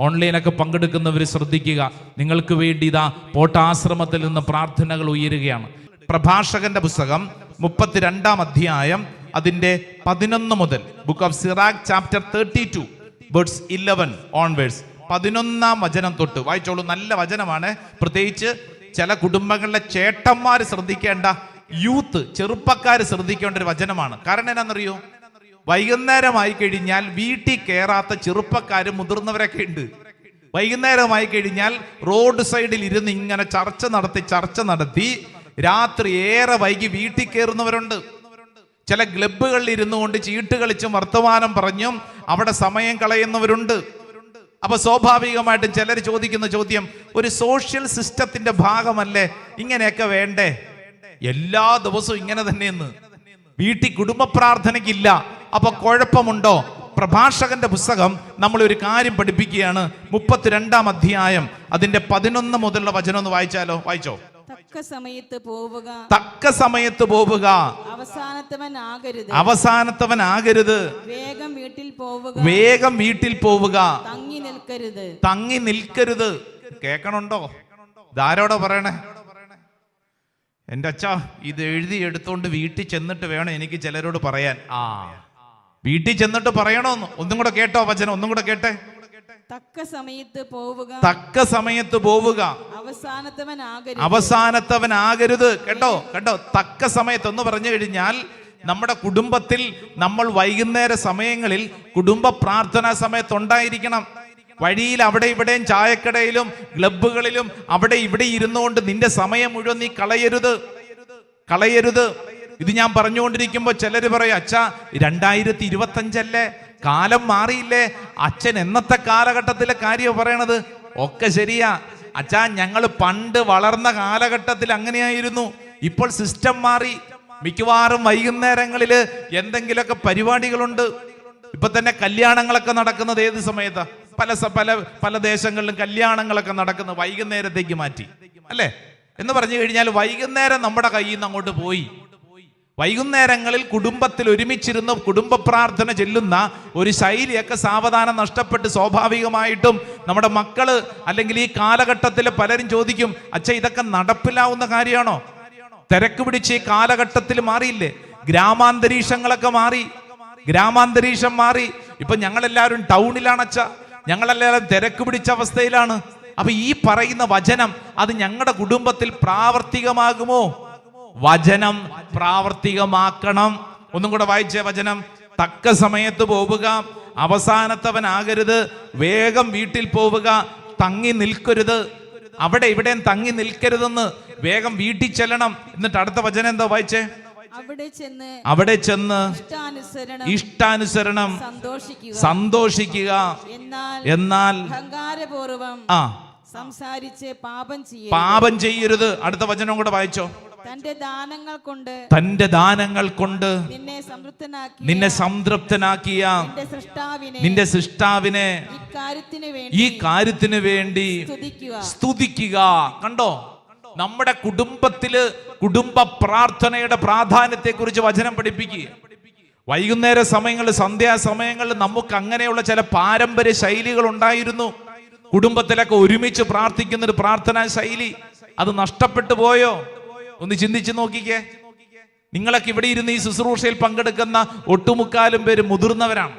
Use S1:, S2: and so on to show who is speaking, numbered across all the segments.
S1: ഓൺലൈനൊക്കെ പങ്കെടുക്കുന്നവർ ശ്രദ്ധിക്കുക. നിങ്ങൾക്ക് വേണ്ടി ഇതാ പോട്ടാശ്രമത്തിൽ നിന്ന് പ്രാർത്ഥനകൾ ഉയരുകയാണ്. പ്രഭാഷകന്റെ പുസ്തകം മുപ്പത്തിരണ്ടാം അധ്യായം അതിന്റെ പതിനൊന്ന് മുതൽ book of Sirach chapter thirty two verse eleven onwards പതിനൊന്നാം വചനം തൊട്ട്. വായിച്ചോളൂ നല്ല വചനമാണ്. പ്രത്യേകിച്ച് ചില കുടുംബങ്ങളിലെ ചേട്ടന്മാർ ശ്രദ്ധിക്കേണ്ട യൂത്ത് ചെറുപ്പക്കാർ ശ്രദ്ധിക്കേണ്ട ഒരു വചനമാണ്. കാരണം എന്നാണെന്നറിയോ വൈകുന്നേരമായി കഴിഞ്ഞാൽ വീട്ടിൽ കയറാത്ത ചെറുപ്പക്കാരും മുതിർന്നവരൊക്കെ ഉണ്ട്. വൈകുന്നേരമായി കഴിഞ്ഞാൽ റോഡ് സൈഡിൽ ഇരുന്ന് ഇങ്ങനെ ചർച്ച നടത്തി ചർച്ച നടത്തി രാത്രി ഏറെ വൈകി വീട്ടിൽ കയറുന്നവരുണ്ട് ചില ക്ലബുകളിൽ ഇരുന്നു കൊണ്ട് ചീട്ട് കളിച്ചും വർത്തമാനം പറഞ്ഞും അവിടെ സമയം കളയുന്നവരുണ്ട്. അപ്പൊ സ്വാഭാവികമായിട്ടും ചിലർ ചോദിക്കുന്ന ചോദ്യം ഒരു സോഷ്യൽ സിസ്റ്റത്തിന്റെ ഭാഗമല്ലേ? ഇങ്ങനെയൊക്കെ വേണ്ടേ? എല്ലാ ദിവസവും ഇങ്ങനെ തന്നെയെന്ന്. വീട്ടിൽ കുടുംബ പ്രാർത്ഥനയ്ക്കില്ല അപ്പൊ കുഴപ്പമുണ്ടോ? പ്രഭാഷകന്റെ പുസ്തകം നമ്മൾ ഒരു കാര്യം പഠിപ്പിക്കുകയാണ്. മുപ്പത്തിരണ്ടാം അധ്യായം. അതിന്റെ പതിനൊന്ന് മുതലുള്ള വചനം ഒന്ന് വായിച്ചാലോ? വായിച്ചോ?
S2: തക്ക സമയത്ത് പോവുക.
S1: തക്ക സമയത്ത് പോവുക.
S2: അവസാനത്തവൻ ആകരുത്
S1: അവസാനത്തവനാകരുത്.
S2: വേഗം വീട്ടിൽ പോവുക.
S1: വേഗം വീട്ടിൽ പോവുക.
S2: തങ്ങി നിൽക്കരുത്.
S1: തങ്ങി നിൽക്കരുത്. കേക്കണുണ്ടോ? ഇതാരോടോ പറയണേ? എന്റെ അച്ഛ ഇത് എഴുതി എടുത്തോണ്ട് വീട്ടിൽ ചെന്നിട്ട് വേണം എനിക്ക് ചിലരോട് പറയാൻ. ആ. വീട്ടിൽ ചെന്നിട്ട് പറയണോന്ന്. ഒന്നും കൂടെ കേട്ടോ വചനം. ഒന്നും കൂടെ കേട്ടെ?
S2: തക്ക സമയത്ത് പോവുക.
S1: തക്ക സമയത്ത് പോവുക.
S2: അവസാനത്തവൻ ആകരുത്.
S1: അവസാനത്തവനാകരുത് കേട്ടോ? കേട്ടോ? തക്ക സമയത്ത് എന്ന് പറഞ്ഞു കഴിഞ്ഞാൽ നമ്മുടെ കുടുംബത്തിൽ നമ്മൾ വൈകുന്നേര സമയങ്ങളിൽ കുടുംബ പ്രാർത്ഥനാ സമയത്ത് ഉണ്ടായിരിക്കണം വഴിയിൽ അവിടെ ഇവിടെയും ചായക്കടയിലും ക്ലബുകളിലും അവിടെ ഇവിടെ ഇരുന്നുകൊണ്ട് നിന്റെ സമയം മുഴുവൻ നീ കളയരുത്. കളയരുത്. ഇത് ഞാൻ പറഞ്ഞുകൊണ്ടിരിക്കുമ്പോൾ ചിലർ പറയും അച്ഛാ രണ്ടായിരത്തി ഇരുപത്തഞ്ചല്ലേ? കാലം മാറിയില്ലേ? അച്ഛൻ എന്നത്തെ കാലഘട്ടത്തിലെ കാര്യം പറയണത്? ഒക്കെ ശരിയാ. അച്ഛാ ഞങ്ങൾ പണ്ട് വളർന്ന കാലഘട്ടത്തിൽ അങ്ങനെയായിരുന്നു. ഇപ്പോൾ സിസ്റ്റം മാറി. മിക്കവാറും വൈകുന്നേരങ്ങളിൽ എന്തെങ്കിലുമൊക്കെ പരിപാടികളുണ്ട്. ഇപ്പൊ തന്നെ കല്യാണങ്ങളൊക്കെ നടക്കുന്നത് ഏത് സമയത്താ? പല പല പല ദേശങ്ങളിലും കല്യാണങ്ങളൊക്കെ നടക്കുന്നത് വൈകുന്നേരത്തേക്ക് മാറ്റി. അല്ലേ? എന്ന് പറഞ്ഞു കഴിഞ്ഞാൽ വൈകുന്നേരം നമ്മുടെ കയ്യിൽ നിന്ന് അങ്ങോട്ട് പോയി. വൈകുന്നേരങ്ങളിൽ കുടുംബത്തിൽ ഒരുമിച്ചിരുന്ന് കുടുംബ പ്രാർത്ഥന ചെല്ലുന്ന ഒരു ശൈലിയൊക്കെ സാവധാനം നഷ്ടപ്പെട്ട് സ്വാഭാവികമായിട്ടും നമ്മുടെ മക്കൾ അല്ലെങ്കിൽ ഈ കാലഘട്ടത്തിൽ പലരും ചോദിക്കും അച്ഛ ഇതൊക്കെ നടപ്പിലാവുന്ന കാര്യമാണോ? തിരക്ക് പിടിച്ച് ഈ കാലഘട്ടത്തിൽ മാറിയില്ലേ? ഗ്രാമാന്തരീക്ഷങ്ങളൊക്കെ മാറി ഗ്രാമാന്തരീക്ഷം മാറി. ഇപ്പൊ ഞങ്ങളെല്ലാവരും ടൗണിലാണ് അച്ഛ. ഞങ്ങളെല്ലാവരും തിരക്ക് പിടിച്ച അവസ്ഥയിലാണ്. അപ്പൊ ഈ പറയുന്ന വചനം അത് ഞങ്ങളുടെ കുടുംബത്തിൽ പ്രാവർത്തികമാകുമോ? വചനം പ്രാവർത്തികമാക്കണം. ഒന്നും കൂടെ വായിച്ച വചനം. തക്ക സമയത്ത് പോവുക. അവസാനത്തവനാകരുത് വേഗം വീട്ടിൽ പോവുക. തങ്ങി നിൽക്കരുത്. അവിടെ ഇവിടെ തങ്ങി നിൽക്കരുതെന്ന് വേഗം വീട്ടിൽ ചെല്ലണം. എന്നിട്ട് അടുത്ത വചനം എന്താ വായിച്ചേ?
S2: അവിടെ ചെന്ന് ഇഷ്ടാനുസരണം സന്തോഷിക്കുക. എന്നാൽ
S1: എന്നാൽ
S2: അഹങ്കാരപൂർവം
S1: ആ
S2: സംസാരിച്ച് പാപം ചെയ്യ
S1: പാപം ചെയ്യരുത്. അടുത്ത വചനം കൂടെ വായിച്ചോ.
S2: തന്റെ ദാനങ്ങൾ കൊണ്ട്
S1: തന്റെ ദാനങ്ങൾ കൊണ്ട്
S2: നിന്നെ സംതൃപ്തനാക്കി
S1: നിന്നെ സംതൃപ്തനാക്കിയ
S2: നിന്റെ സൃഷ്ടാവിനെ
S1: ഈ കാര്യത്തിന് വേണ്ടി
S2: സ്തുതിക്കുക.
S1: സ്തുതിക്കുക. കണ്ടോ? നമ്മുടെ കുടുംബത്തിൽ കുടുംബ പ്രാർത്ഥനയുടെ പ്രാധാന്യത്തെ കുറിച്ച് വചനം പഠിപ്പിക്കുക. വൈകുന്നേര സമയങ്ങളിൽ സന്ധ്യാസമയങ്ങളിൽ നമുക്ക് അങ്ങനെയുള്ള ചില പാരമ്പര്യ ശൈലികൾ ഉണ്ടായിരുന്നു. കുടുംബത്തിലൊക്കെ ഒരുമിച്ച് പ്രാർത്ഥിക്കുന്ന ഒരു പ്രാർത്ഥനാ ശൈലി. അത് നഷ്ടപ്പെട്ടു പോയോ? ഒന്ന് ചിന്തിച്ചു നോക്കിക്കേ. നിങ്ങളൊക്കെ ഇവിടെ ഇരുന്ന് ഈ ശുശ്രൂഷയിൽ പങ്കെടുക്കുന്ന ഒട്ടുമുക്കാലും പേര് മുതിർന്നവരാണ്.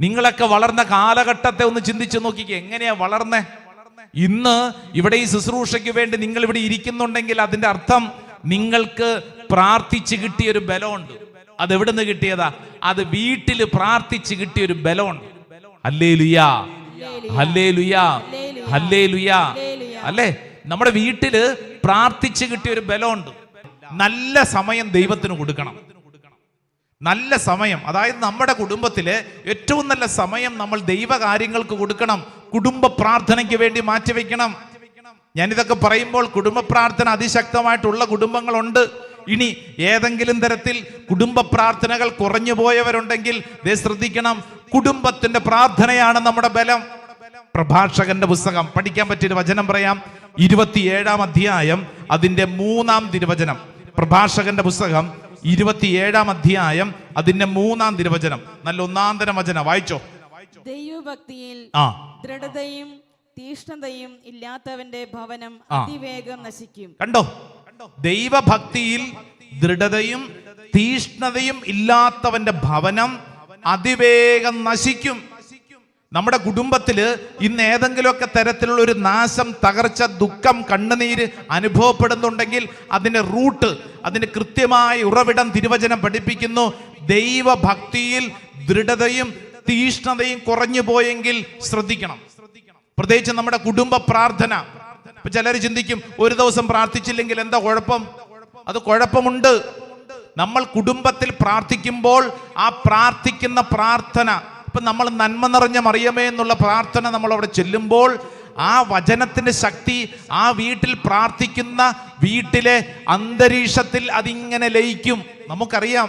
S1: നിങ്ങളൊക്കെ വളർന്ന കാലഘട്ടത്തെ ഒന്ന് ചിന്തിച്ചു നോക്കിക്കേ. എങ്ങനെയാ വളർന്നേ? ഇന്ന് ഇവിടെ ഈ ശുശ്രൂഷയ്ക്ക് വേണ്ടി നിങ്ങൾ ഇവിടെ ഇരിക്കുന്നുണ്ടെങ്കിൽ അതിന്റെ അർത്ഥം നിങ്ങൾക്ക് പ്രാർത്ഥിച്ച് കിട്ടിയ ഒരു ബലമുണ്ട്. അത് എവിടെ നിന്ന് കിട്ടിയതാ? അത് വീട്ടിൽ പ്രാർത്ഥിച്ച് കിട്ടിയ ഒരു ബലമുണ്ട്. അല്ലേ ലുയാ അല്ലേ ലുയാ അല്ലേ ലുയാ അല്ലേ? നമ്മുടെ വീട്ടിൽ പ്രാർത്ഥിച്ച് കിട്ടിയ ഒരു ബലമുണ്ട്. നല്ല സമയം ദൈവത്തിന് കൊടുക്കണം. നല്ല സമയം. അതായത് നമ്മുടെ കുടുംബത്തിലെ ഏറ്റവും നല്ല സമയം നമ്മൾ ദൈവകാര്യങ്ങൾക്ക് കൊടുക്കണം. കുടുംബ പ്രാർത്ഥനയ്ക്ക് വേണ്ടി മാറ്റിവെക്കണം ഞാനിതൊക്കെ പറയുമ്പോൾ കുടുംബ പ്രാർത്ഥന അതിശക്തമായിട്ടുള്ള കുടുംബങ്ങളുണ്ട്. ഇനി ഏതെങ്കിലും തരത്തിൽ കുടുംബ പ്രാർത്ഥനകൾ കുറഞ്ഞു പോയവരുണ്ടെങ്കിൽ ശ്രദ്ധിക്കണം. കുടുംബത്തിന്റെ പ്രാർത്ഥനയാണ് നമ്മുടെ ബലം. പ്രഭാഷകന്റെ പുസ്തകം പഠിക്കാൻ പറ്റിയൊരു വചനം പറയാം. ഇരുപത്തിയേഴാം അധ്യായം അതിന്റെ മൂന്നാം തിരുവചനം. പ്രഭാഷകന്റെ പുസ്തകം ഇരുപത്തിയേഴാം അധ്യായം അതിന്റെ മൂന്നാം തിരുവചനം. നല്ല ഒന്നാം തരം വചനം. വായിച്ചോ?
S2: ദൈവഭക്തിയിൽ
S1: ആ.
S2: ദൃഢതയും തീഷ്ണതയും ഇല്ലാത്തവന്റെ ഭവനം അതിവേഗം നശിക്കും.
S1: കണ്ടോ? ദൈവഭക്തിയിൽ ദൃഢതയും തീഷ്ണതയും ഇല്ലാത്തവന്റെ ഭവനം അതിവേഗം നശിക്കും. നമ്മുടെ കുടുംബത്തിൽ ഇന്ന് ഏതെങ്കിലുമൊക്കെ തരത്തിലുള്ള ഒരു നാശം തകർച്ച ദുഃഖം കണ്ണുനീര് അനുഭവപ്പെടുന്നുണ്ടെങ്കിൽ അതിന്റെ റൂട്ട് അതിന് കൃത്യമായ ഉറവിടം തിരുവചനം പഠിപ്പിക്കുന്നു. ദൈവഭക്തിയിൽ ദൃഢതയും തീഷ്ണതയും കുറഞ്ഞു പോയെങ്കിൽ ശ്രദ്ധിക്കണം. പ്രത്യേകിച്ച് നമ്മുടെ കുടുംബ പ്രാർത്ഥന. ഇപ്പൊ ചിലർ ചിന്തിക്കും ഒരു ദിവസം പ്രാർത്ഥിച്ചില്ലെങ്കിൽ എന്താ കുഴപ്പം? അത് കുഴപ്പമുണ്ട്. നമ്മൾ കുടുംബത്തിൽ പ്രാർത്ഥിക്കുമ്പോൾ ആ പ്രാർത്ഥിക്കുന്ന പ്രാർത്ഥന ഇപ്പൊ നമ്മൾ നന്മ നിറഞ്ഞ മറിയമേ എന്നുള്ള പ്രാർത്ഥന നമ്മൾ അവിടെ ചെല്ലുമ്പോൾ ആ വചനത്തിന്റെ ശക്തി ആ വീട്ടിൽ പ്രാർത്ഥിക്കുന്ന വീട്ടിലെ അന്തരീക്ഷത്തിൽ അതിങ്ങനെ ലയിക്കും. നമുക്കറിയാം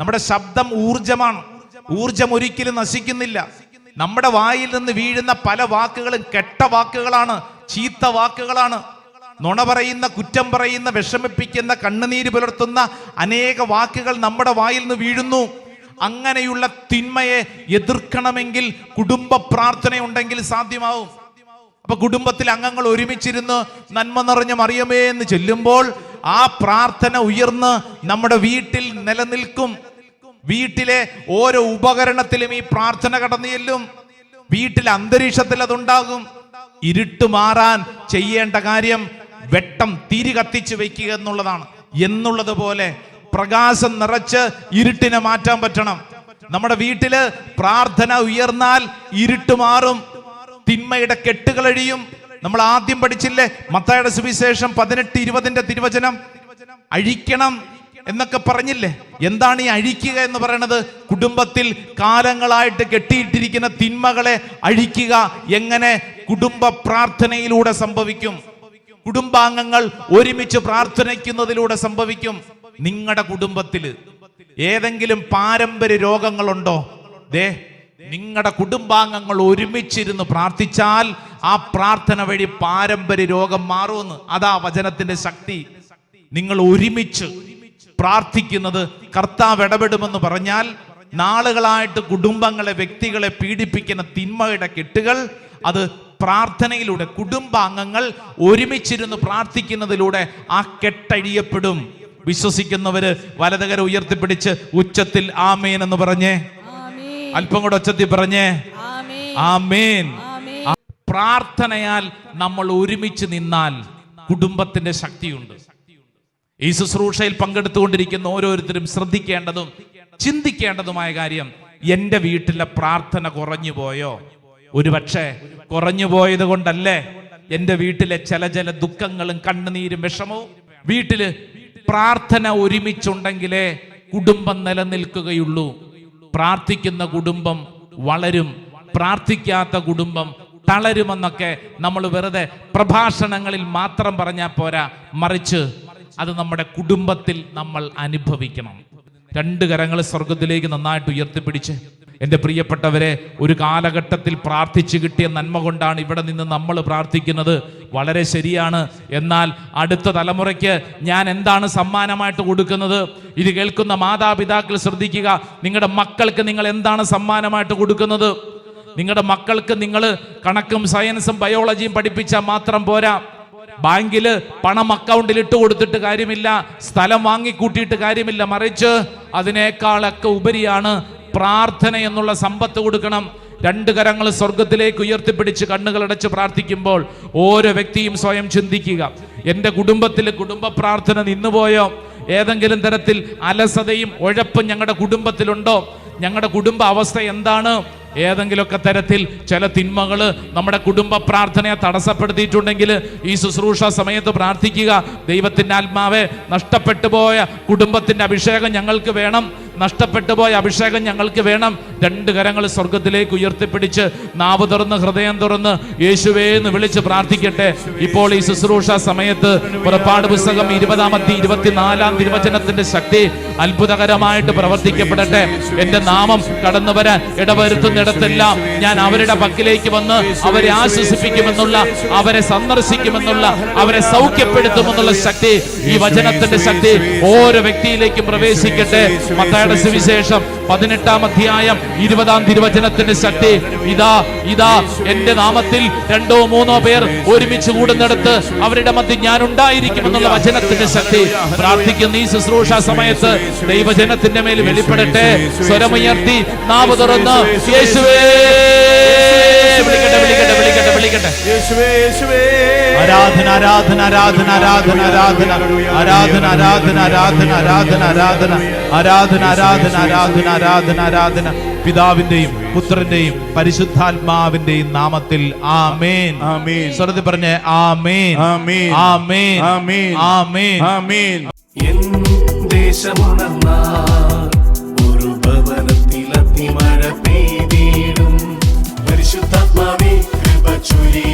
S1: നമ്മുടെ ശബ്ദം ഊർജമാണ് ഊർജം ഒരിക്കലും നശിക്കുന്നില്ല. നമ്മുടെ വായിൽ നിന്ന് വീഴുന്ന പല വാക്കുകളും കെട്ട വാക്കുകളാണ് ചീത്ത വാക്കുകളാണ്. നുണ പറയുന്ന കുറ്റം പറയുന്ന വിഷമിപ്പിക്കുന്ന കണ്ണുനീര് പുലർത്തുന്ന അനേക വാക്കുകൾ നമ്മുടെ വായിൽ നിന്ന് വീഴുന്നു. അങ്ങനെയുള്ള തിന്മയെ എതിർക്കണമെങ്കിൽ കുടുംബ പ്രാർത്ഥനയുണ്ടെങ്കിൽ സാധ്യമാവും. അപ്പൊ കുടുംബത്തിൽ അംഗങ്ങൾ ഒരുമിച്ചിരുന്ന് നന്മ നിറഞ്ഞ മറിയമേ എന്ന് ചെല്ലുമ്പോൾ ആ പ്രാർത്ഥന ഉയർന്ന് നമ്മുടെ വീട്ടിൽ നിലനിൽക്കും. വീട്ടിലെ ഓരോ ഉപകരണത്തിലും ഈ പ്രാർത്ഥന കടന്നു ചെല്ലും. വീട്ടിലെ അന്തരീക്ഷത്തിൽ അതുണ്ടാകും. ഇരുട്ട് മാറാൻ ചെയ്യേണ്ട കാര്യം വെട്ടം തിരി കത്തിച്ച് വയ്ക്കുക എന്നുള്ളതാണ്. എന്നുള്ളത് പോലെ പ്രകാശം നിറച്ച് ഇരുട്ടിനെ മാറ്റാൻ പറ്റണം. നമ്മുടെ വീട്ടിൽ പ്രാർത്ഥന ഉയർന്നാൽ ഇരുട്ട് മാറും. തിന്മയുടെ കെട്ടുകളഴിയും നമ്മൾ ആദ്യം പഠിച്ചില്ലേ മത്തായുടെ സുവിശേഷം പതിനെട്ട് ഇരുപതിന്റെ തിരുവചനം? അഴിക്കണം എന്നൊക്കെ പറഞ്ഞില്ലേ? എന്താണ് ഈ അഴിക്കുക എന്ന് പറയുന്നത് കുടുംബത്തിൽ കാലങ്ങളായിട്ട് കെട്ടിയിട്ടിരിക്കുന്ന തിന്മകളെ അഴിക്കുക എങ്ങനെ? കുടുംബ പ്രാർത്ഥനയിലൂടെ സംഭവിക്കും. കുടുംബാംഗങ്ങൾ ഒരുമിച്ച് പ്രാർത്ഥനയ്ക്കുന്നതിലൂടെ സംഭവിക്കും. നിങ്ങളുടെ കുടുംബത്തിൽ ഏതെങ്കിലും പാരമ്പര്യ രോഗങ്ങളുണ്ടോ? ദേ നിങ്ങളുടെ കുടുംബാംഗങ്ങൾ ഒരുമിച്ചിരുന്ന് പ്രാർത്ഥിച്ചാൽ ആ പ്രാർത്ഥന വഴി പാരമ്പര്യ രോഗം മാറുമെന്ന്. അതാ വചനത്തിന്റെ ശക്തി. നിങ്ങൾ ഒരുമിച്ച് പ്രാർത്ഥിക്കുന്നത് കർത്താവ് ഇടപെടുമെന്ന് പറഞ്ഞാൽ നാളുകളായിട്ട് കുടുംബങ്ങളെ വ്യക്തികളെ പീഡിപ്പിക്കുന്ന തിന്മയുടെ കെട്ടുകൾ അത് പ്രാർത്ഥനയിലൂടെ കുടുംബാംഗങ്ങൾ ഒരുമിച്ചിരുന്ന് പ്രാർത്ഥിക്കുന്നതിലൂടെ ആ കെട്ടഴിയപ്പെടും. വിശ്വസിക്കുന്നവര് വലതകര ഉയർത്തിപ്പിടിച്ച് ഉച്ചത്തിൽ ആമേൻ എന്ന് പറഞ്ഞേ. അല്പം കൂടെ ഉച്ചത്തിൽ പറഞ്ഞേ.
S2: ആമേൻ.
S1: പ്രാർത്ഥനയാൽ നമ്മൾ ഒരുമിച്ച് നിന്നാൽ കുടുംബത്തിന്റെ ശക്തിയുണ്ട്. ഈ ശുശ്രൂഷയിൽ പങ്കെടുത്തുകൊണ്ടിരിക്കുന്ന ഓരോരുത്തരും ശ്രദ്ധിക്കേണ്ടതും ചിന്തിക്കേണ്ടതുമായ കാര്യം എന്റെ വീട്ടിലെ പ്രാർത്ഥന കുറഞ്ഞു പോയോ? ഒരുപക്ഷെ കുറഞ്ഞു പോയത് കൊണ്ടല്ലേ എന്റെ വീട്ടിലെ ചില ചില ദുഃഖങ്ങളും കണ്ണുനീരും വിഷമവും വീട്ടിൽ പ്രാർത്ഥന ഒരുമിച്ചുണ്ടെങ്കിലേ കുടുംബം നിലനിൽക്കുകയുള്ളൂ. പ്രാർത്ഥിക്കുന്ന കുടുംബം വളരും. പ്രാർത്ഥിക്കാത്ത കുടുംബം തളരുമെന്നൊക്കെ നമ്മൾ വെറുതെ പ്രഭാഷണങ്ങളിൽ മാത്രം പറഞ്ഞാൽ പോരാ. മറിച്ച് അത് നമ്മുടെ കുടുംബത്തിൽ നമ്മൾ അനുഭവിക്കണം. രണ്ട് കരങ്ങൾ സ്വർഗത്തിലേക്ക് നന്നായിട്ട് ഉയർത്തിപ്പിടിച്ച്. എന്റെ പ്രിയപ്പെട്ടവരെ ഒരു കാലഘട്ടത്തിൽ പ്രാർത്ഥിച്ചു കിട്ടിയ നന്മ കൊണ്ടാണ് ഇവിടെ നിന്ന് നമ്മൾ പ്രാർത്ഥിക്കുന്നത്. വളരെ ശരിയാണ്. എന്നാൽ അടുത്ത തലമുറയ്ക്ക് ഞാൻ എന്താണ് സമ്മാനമായിട്ട് കൊടുക്കുന്നത്? ഇത് കേൾക്കുന്ന മാതാപിതാക്കൾ ശ്രദ്ധിക്കുക. നിങ്ങളുടെ മക്കൾക്ക് നിങ്ങൾ എന്താണ് സമ്മാനമായിട്ട് കൊടുക്കുന്നത്? നിങ്ങളുടെ മക്കൾക്ക് നിങ്ങൾ കണക്കും സയൻസും ബയോളജിയും പഠിപ്പിച്ചാൽ മാത്രം പോരാ. ബാങ്കിൽ പണം അക്കൗണ്ടിൽ ഇട്ട് കൊടുത്തിട്ട് കാര്യമില്ല. സ്ഥലം വാങ്ങിക്കൂട്ടിയിട്ട് കാര്യമില്ല. മറിച്ച് അതിനേക്കാളൊക്കെ ഉപരിയാണ് പ്രാർത്ഥന എന്നുള്ള സമ്പത്ത് കൊടുക്കണം. രണ്ട് കരങ്ങൾ സ്വർഗത്തിലേക്ക് ഉയർത്തിപ്പിടിച്ച് കണ്ണുകൾ അടച്ച് പ്രാർത്ഥിക്കുമ്പോൾ ഓരോ വ്യക്തിയും സ്വയം ചിന്തിക്കുക. എന്റെ കുടുംബത്തിൽ കുടുംബ പ്രാർത്ഥന നിന്നുപോയോ? ഏതെങ്കിലും തരത്തിൽ അലസതയും ഉഴപ്പും ഞങ്ങളുടെ കുടുംബത്തിലുണ്ടോ? ഞങ്ങളുടെ കുടുംബ അവസ്ഥ എന്താണ്? ഏതെങ്കിലുമൊക്കെ തരത്തിൽ ചില തിന്മകൾ നമ്മുടെ കുടുംബ പ്രാർത്ഥനയെ തടസ്സപ്പെടുത്തിയിട്ടുണ്ടെങ്കിൽ ഈ ശുശ്രൂഷ സമയത്ത് പ്രാർത്ഥിക്കുക. ദൈവത്തിന്റെ ആത്മാവെ നഷ്ടപ്പെട്ടു പോയ കുടുംബത്തിന്റെ അഭിഷേകം ഞങ്ങൾക്ക് വേണം. നഷ്ടപ്പെട്ടു പോയ അഭിഷേകം ഞങ്ങൾക്ക് വേണം. രണ്ട് കരങ്ങൾ സ്വർഗത്തിലേക്ക് ഉയർത്തിപ്പിടിച്ച് നാവ് തുറന്ന് ഹൃദയം തുറന്ന് യേശുവേ എന്ന് വിളിച്ച് പ്രാർത്ഥിക്കട്ടെ. ഇപ്പോൾ ഈ ശുശ്രൂഷ സമയത്ത് പുറപ്പാട് പുസ്തകം ഇരുപതാമത്തെ ഇരുപത്തിനാലാം തിരുവചനത്തിന്റെ ശക്തി അത്ഭുതകരമായിട്ട് പ്രവർത്തിക്കപ്പെടട്ടെ. എന്റെ നാമം കടന്നു വരാൻ ഇടവരുത്തുന്നിടത്തെല്ലാം ഞാൻ അവരുടെ പക്കിലേക്ക് വന്ന് അവരെ ആശ്വസിപ്പിക്കുമെന്നുള്ള അവരെ സന്ദർശിക്കുമെന്നുള്ള അവരെ സൗഖ്യപ്പെടുത്തുമെന്നുള്ള ശക്തി ഈ വചനത്തിന്റെ ശക്തി ഓരോ വ്യക്തിയിലേക്കും പ്രവേശിക്കട്ടെ. മത്തായുടെ സുവിശേഷം പതിനെട്ടാം അധ്യായം ഇരുപതാം തിരുവചനത്തിന്റെ ശക്തി ഇതാ ഇതാ എന്റെ നാമത്തിൽ രണ്ടോ മൂന്നോ പേർ ഒരുമിച്ച് കൂടുന്നിടത്ത് അവരുടെ മധ്യ ഞാൻ ഉണ്ടായിരിക്കും എന്നുള്ള വചനത്തിന്റെ ശക്തി പ്രാർത്ഥിക്കുന്ന ഈ ശുശ്രൂഷ സമയത്ത് ദൈവജനത്തിന്റെ മേൽ വെളിപ്പെടട്ടെ. സ്വരമുയർത്തി നാവ് തുറന്ന് യേശുവേ. വിളിക്കട്ടെ വിളിക്കട്ടെ വിളിക്കട്ടെ വിളിക്കട്ടെ.
S3: യേശുവേ യേശുവേ.
S1: ആരാധന ആരാധന ആരാധന ആരാധന ആരാധന ആരാധന. ആരാധന ആരാധന ആരാധന ആരാധന. ആരാധന ആരാധന ആരാധന. ആരാധന ആരാധന. പിതാവിന്റെയും പുത്രന്റെയും പരിശുദ്ധാത്മാവിന്റെയും നാമത്തിൽ ആമേൻ.
S3: ആമേൻ.
S1: സ്വരത്തിൽ പറഞ്ഞേ ആമേൻ.
S3: ആമേൻ.
S1: ആമേൻ.
S3: ആമേൻ.
S1: ആമേൻ.
S3: ആമേൻ.
S4: എൻ ദേശമുണർന്നാൽ ഒരു ഭവനത്തിൽ അതിമഴ പെയ്തിടും. പരിശുദ്ധാത്മാവേ കൃപ ചൊരിയ